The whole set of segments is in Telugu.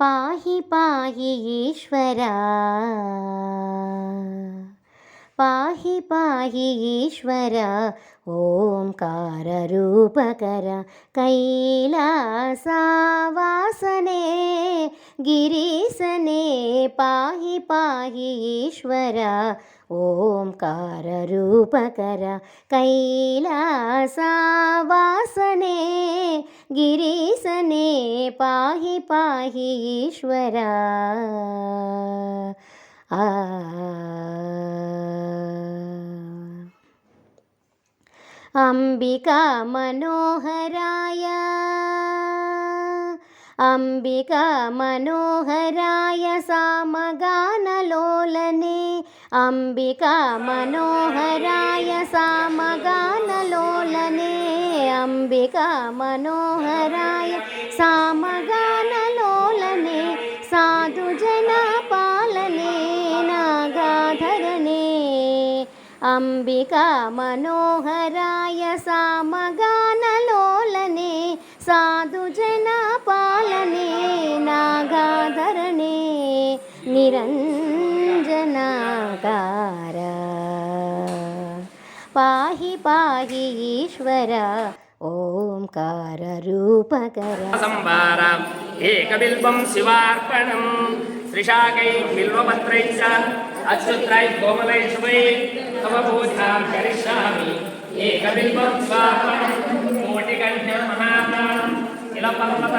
పాహి పాహి ఈశ్వరా पाहि पाहि ईश्वर ओङ्काररूपकर कैलासावासने गिरीसने पाहि पाहि ईश्वर ओङ्काररूपकर कैलासावासने गिरीसने पाहि पाहि ईश्वर। అంబికా మనోహరాయ. అంబికా మనోహరాయ సామగానలోలనే. అంబికా మనోహరాయ సామగానలోలనే. అంబికా మనోహరాయ సామగా అంబికా మనోహరాయ సామగానలోలనే సాధుజన పాలనే నాగాధరణే నిరంజనాకార పాహి పాహి ఈశ్వర ఓంకార రూపకర. సంవార ఏకబిల్వం శివార్పణం. త్రిశాకై బిల్వపత్రై చ అచ్యుత్రై కోమలై శుభై తమ పూజాం కరిష్యామి ఏకబిల్వం స్వార్పణం కోటికంఠం మహాప్రాణం ఇల పర్వత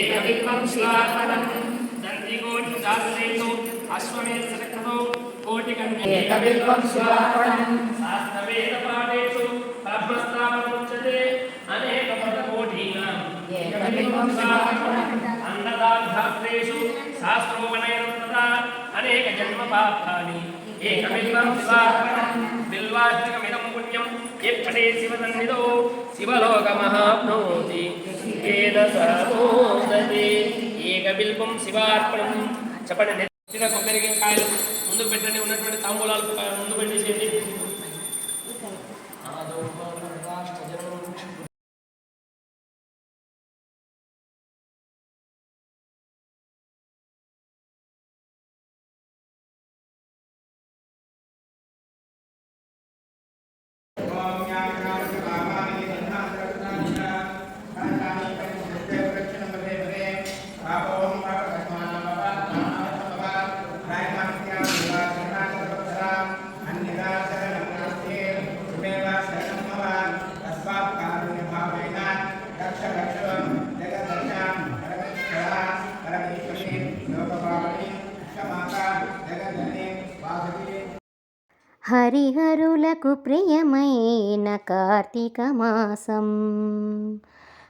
ఏకబిల్వం శివార్పణం దర్శకోటి శాస్త్రేషు అశ్వమేశకరో కోటి కన్యా ఏకవిత్వం శివార్పణం శాస్త్రవేద పాఠేషు పద్మస్థాపముచ్యతే అనేక పద కోటీనాం ఏకవిత్వం అన్నదార్థాస్త్రేషు శాస్త్రోపనయనం తదా అనేక జన్మ పాపాని ఏకమిల్వం శివార్పణం బిల్వార్చకమిదం పుణ్యం ఎక్కడే శివసన్నిధో శివలోకమహాప్నోతి. వేదసోదతి ఏకబిల్వం శివార్పణం. చెప్పండి నెచ్చిన కొబ్బరికాయ కాయలు ముందుకు పెట్టండి. ఉన్నటువంటి తాంబూలాలు ముందు పెట్టేసేయండి. హరిహరులకు ప్రియమైన కార్తీక మాసం.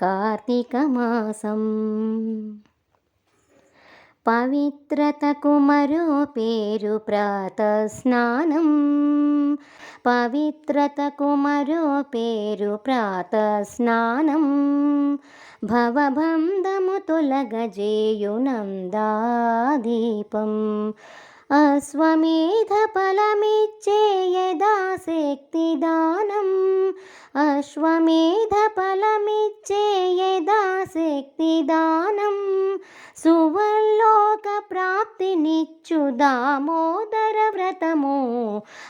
కార్తీక మాసం పవిత్రతకు మరో పేరు ప్రాత స్నానం పవిత్రతకు మరో పేరు ప్రాత స్నానం భవబంధము తొలగజేయునందాదీపం. అశ్వమేధ ఫల ప్రాప్తినిచ్చు దామోదర వ్రతము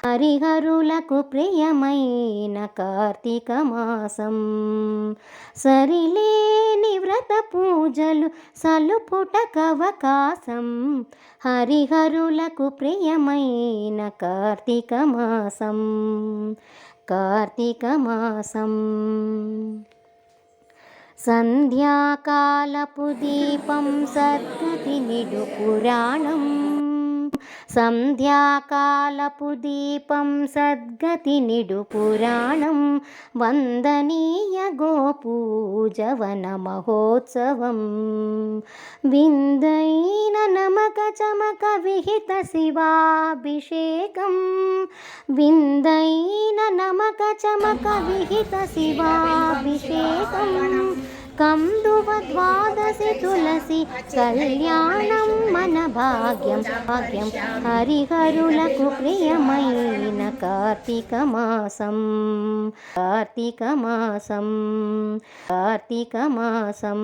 హరిహరులకు ప్రియమైన కార్తీక మాసం. సరిలేని వ్రత పూజలు సలుపుటకవకాశం హరిహరులకు ప్రియమైన కార్తీక మాసం. కార్తీక మాసం. సంధ్యాకాలపు దీపం సద్గతి నిడు పురాణం. సంధ్యాకాలపు దీపం సద్గతి నిడు పురాణం. వందనీయ గోపూజవన మహోత్సవం. విందైన నమక చమక విహిత శివాభిషేకం. విందైన నమక చమక విహిత శివాభిషేకం. కందువ ద్వాదశి తులసి కళ్యాణం మన భాగ్యం. భాగ్యం హరిహరులకు ప్రియమైన కార్తీక మాసం. కార్తీక మాసం. కార్తీక మాసం.